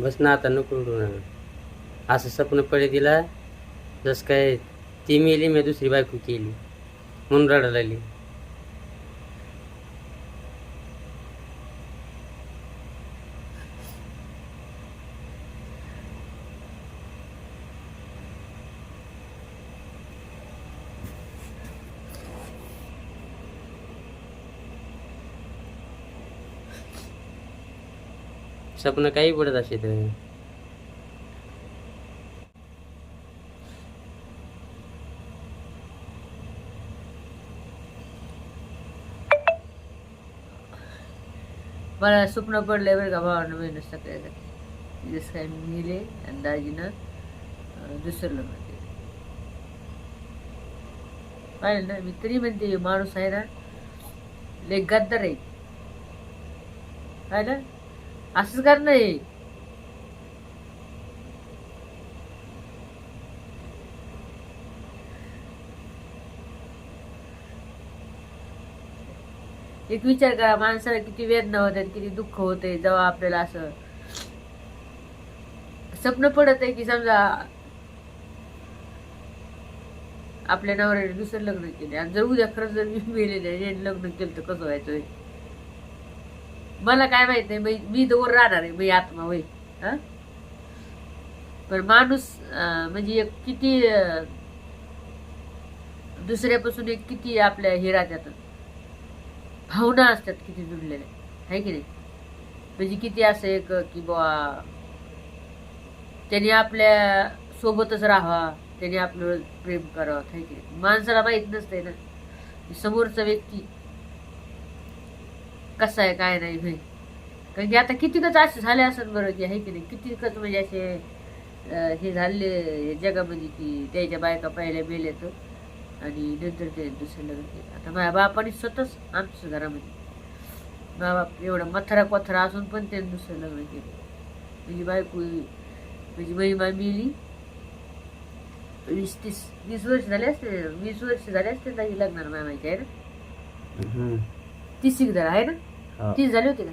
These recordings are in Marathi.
बस ना आता नको रडू ना असं स्वप्न पडे दिला जस काय ती मेली मी दुसरी बायको केली. म्हणून रडायला लागली. स्वप्न काही पडत असे तर. मला स्वप्न पडले बरं का भावानं बहिणं सगळ्या जसं काय मिले आणि दाजीनं अं, दुसरं पाहिलं ना मी तरी म्हणते माणूस आहे ना लय गद्दार आहे. पाहिलं? असंच करणं नाही एक विचार करा माणसाला किती वेदना होतात किती दुःख होते जेव्हा आपल्याला असं स्वप्न पडत आहे की समजा आपल्या नवऱ्याने दुसरं लग्न केले आणि जर उद्या खरंच जर मी मेलेलं लग्न केलं तर कसं व्हायचं? मला काय माहीत नाही मी दोन राहणार आहे मी आत्मा होय. हा? पण माणूस अं, म्हणजे एक किती दुसऱ्यापासून एक किती आपल्या हे राहतात. भावना असतात किती जुडलेल्या आहे की नाही? म्हणजे किती असं एक की बुवा त्याने आपल्या सोबतच राहावा त्याने आपलं प्रेम करावं आहे की नाही? माणसाला माहीत नसतंय ना. समोरचा व्यक्ती कसा आहे काय नाही भाई कारण की आता कितीकच असे झाले असत बरं की आहे की नाही? कितीकच म्हणजे असे हे झाले जगामध्ये की त्याच्या बायका पहिल्या तर आणि नंतर ते दुसरं लग्न केलं. आता माझ्या बापाने स्वतःच आमच्या घरामध्ये. माझा बाप एवढा मथरा कोथरा असून पण त्याने दुसरं लग्न केलं. म्हणजे बायको म्हणजे महिमा मिली. वीस तीस वीस वर्ष झाले असते वीस वर्ष झाले असते लग्नाला माझ्या माहिती आहे ना? हम्म. तीस एक जरा आहे ना? हो. तीस झाली होती का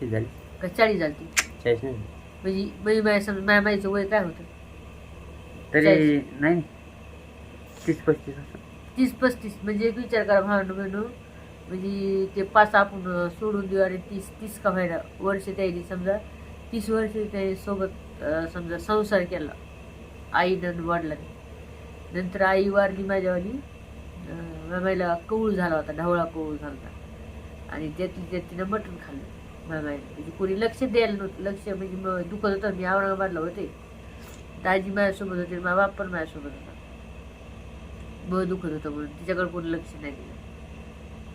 ती झाली. का चाळीस झाली ती चाळीस नाही. म्हणजे महिमा समजा माझ्या माईचं वय काय होतं? तरी नाही. तीस पस्तीस असं. तीस पस्तीस. म्हणजे एक विचार करा भावंड बहिणू. म्हणजे ते पाच आपण सोडून देऊ आणि तीस तीस का व्हायला वर्ष त्याने समजा तीस वर्ष त्या सोबत अं, समजा संसार केला. आईनं आणि वडिलांनी नंतर आई वारली माझ्यावाली अं, मामाईला कौळ झाला होता ढवळा कौळ झाला होता. आणि त्यातली त्यात तिनं मटण खाल्लं. मामाईला म्हणजे कोणी लक्ष द्यायला नव्हतं. लक्ष म्हणजे मग दुखत होतं. मी औरंगाबादला होते. दाजी माझ्यासोबत होते मा बाप पण माझ्यासोबत होता. मग दुखत होतं म्हणून तिच्याकडे कोणी लक्ष नाही दिलं.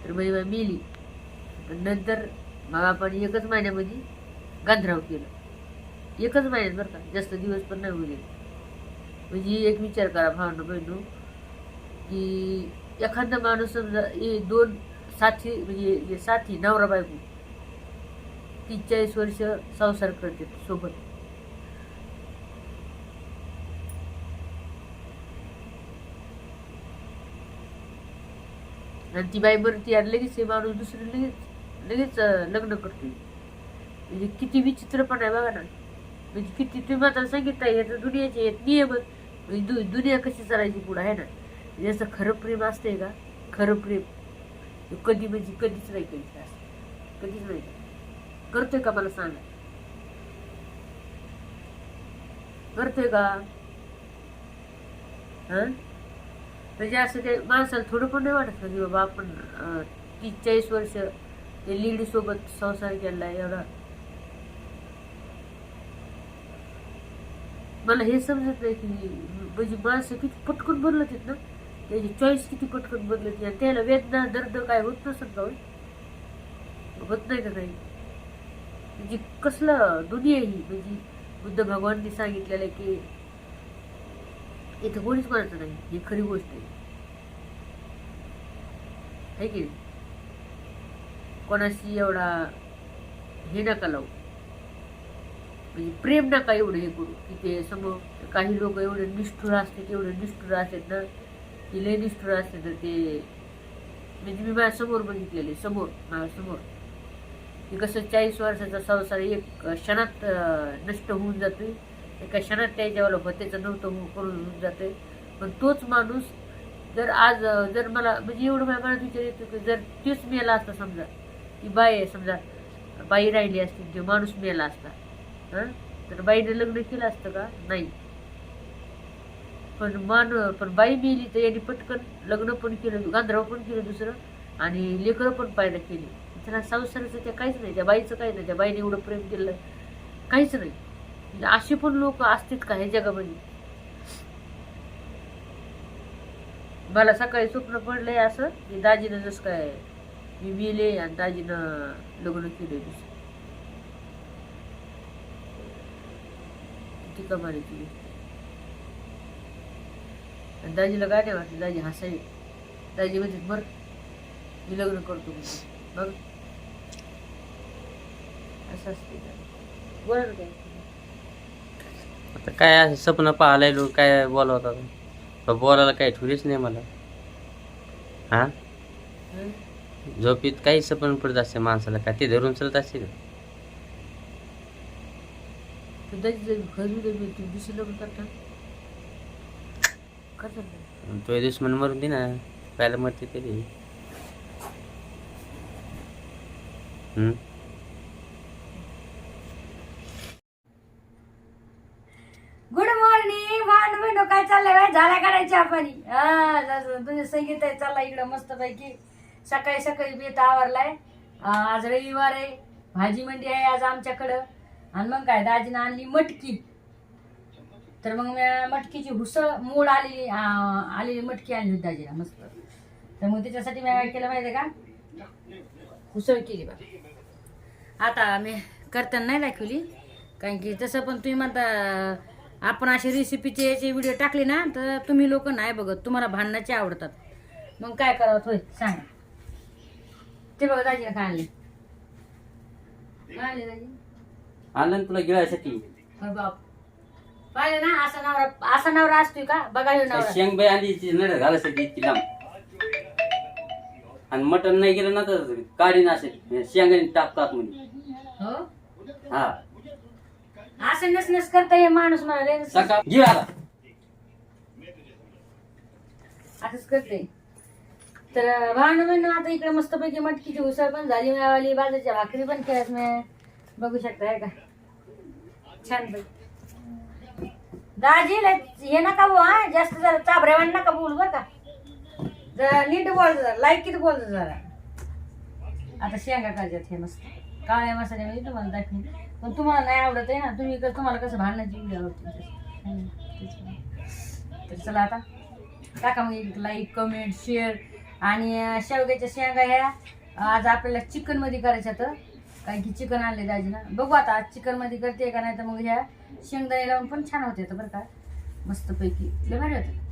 तर म्हणजे मग मेली. पण नंतर मग आपण एकच महिन्यामध्ये गांधराव केलं. एकच महिन्यात बरं का. जास्त दिवस पण नाही होईल म्हणजे एक विचार करा भावना बहिणू की एखादा माणूस समजा हे दोन साथी म्हणजे हे साथी नवरा बायको तीस चाळीस वर्ष संसार करते सोबत. आणि ती बाई बरं ती आणि लगेच हे माणूस दुसरी लगेच लगेच लग्न करते. म्हणजे किती विचित्रपण आहे बघा ना. म्हणजे किती तुम्ही आता सांगितलं तर दुनियाचे एक नियम. म्हणजे दु दुनिया कशी चालायची पुढं आहे ना. म्हणजे असं खरं प्रेम असतंय का? खरं प्रेम. कधी म्हणजे कधीच नाही कधीच असं कधीच नाही. करतोय का मला सांगा. करतोय का? म्हणजे असं ते माणसाला थोडं पण नाही वाटत की बाबा आपण अं, तीस चाळीस वर्ष ते लेडी सोबत संसार केला एवढा. मला हे समजत नाही की म्हणजे माणसं किती पटकन बदलत आहेत ना. त्याची चॉईस किती पटकन बदलत आणि त्याला वेदना दर्द काय होत नसत का होत नाही का काही? म्हणजे कसलं दुनिया ही? म्हणजे बुद्ध भगवाननी सांगितलेलं आहे की इथं कोणीच कोणाचं नाही. ही खरी गोष्ट आहे. की कोणाशी एवढा हे नका लावू. म्हणजे प्रेम नका एवढं हे करू. की ते समोर काही लोक एवढे निष्ठुर असतात एवढे निष्ठुर असतात ना. ती लय निष्ठुर असते तर ते म्हणजे मी माझ्यासमोर बघितलेली समोर माझ्यासमोर. की कसं चाळीस वर्षाचा संसार एक क्षणात नष्ट होऊन जातो एका क्षणात त्याच्यावर होतेचं नव्हतं होऊन करून होऊन जातंय. पण तोच माणूस जर आज जर मला म्हणजे एवढं माझ्या मनात विचार येतो की जर तीच मेला असता समजा ती बाई आहे समजा बाई राहिली असती जो माणूस मेला असता हां? तर बाईने लग्न केलं असतं का? नाही. पण मान पण बाई मेली तर यांनी पटकन लग्न पण केलं गांधराव पण केलं दुसरं आणि लेकरं पण पाहायला केली. त्याला संसाराचं त्या काहीच नाही त्या बाईचं काही नाही त्या बाईने एवढं प्रेम केलं काहीच नाही. असे पण लोक असतील का हे जगामध्ये? मला सकाळी स्वप्न पडलंय असं की दाजीनं जसं काय मी मेले आणि दाजीनं लग्न केले दुसरं. किती कमाली आणि दाजीला काय नाही वाटलं? दाजी हसाई दाजी म्हणजे मर मी लग्न करतो मग असं असते काय आता काय असं स्वप्न पाहायला काय बोलवतात पण बोलायला काही ठुलीच नाही मला. हा? हं? झोपीत काही स्वप्न पडत असते माणसाला काय ते धरून चलत असते का? तर दाजी जर दुसरी लग्न करता करता ना. आणि तो दुश्मन मरून दे ना पहिला मरते तरी। हम्म? गुड मॉर्निंग भान बहिण काय चाललंय बाय झाला काढायची आपण तुझे संगीत आहे चालला इकडं मस्त पैकी सकाळी सकाळी बेत आवरलाय. आज रविवार आहे भाजी मंडी आहे आज आमच्याकडं. आणि मग काय दाजीनं आणली मटकी. तर मग मी मटकीची हुसळ मूळ आलेली आलेली मटकी आणली होती दाजीला मस्त. तर मग त्याच्यासाठी मी काय केलं माहिती का? हुसळ केली बा आता मी करताना नाही दाखवली कारण की तसं पण तुम्ही म्हणता आपण अशी रेसिपीचे याचे व्हिडिओ टाकले ना तर तुम्ही लोक नाही बघत तुम्हाला भांडणाचे आवडतात. मग काय करावं होय? सांगा. ते बघा दाजीला काय आणले काय आणले दाजी? आणलं तुला गिळायसाठी. बाप. पाहिलं ना असा नवरा असा नवरा असतोय का? बघा ह्यो नवरा. शेंगबाई आणली ती नड घालायसाठी इतकी लांब. आणि मटण नाही गेलं ना तर काढी ना शेंगाने टाकतात म्हणे हो? हा. असं नस नस करता ये माणूस नस- सकाळ गिळ आला असंच करते. तर भावना बहिण आता इकडे मस्तपैकी मटकीची उसळ पण झाली मिळाली बाजूच्या भाकरी पण केल्यास मी. बघू शकता हे का? छान पैकी. दाजी हे नका बो हा जास्त जरा चाबऱ्यावान नका बोल बर का. जरा नीट बोल जरा लायकीत बोल जरा. आता शेंगा काढतात हे मस्त. काळ्या मसाल्यामध्ये तुम्हाला दाखवीन. पण तुम्हाला नाही आवडत आहे ना तुम्ही क- तुम्हाला कसं भांडण्याची व्हिडिओ आवडते हम्म, तेच. तर चला आता. टाका मग एक लाईक कमेंट शेअर आणि अं, शेवग्याच्या शेंगा ह्या आज आपल्याला चिकनमध्ये करायच्या तर. कारण की चिकन आणले दाजीनं. बघू आता आज चिकनमध्ये करते का नाही तर मग ह्या शेंगदाणे लावून पण छान होते बरं का. मस्तपैकी. लय भारी होतं.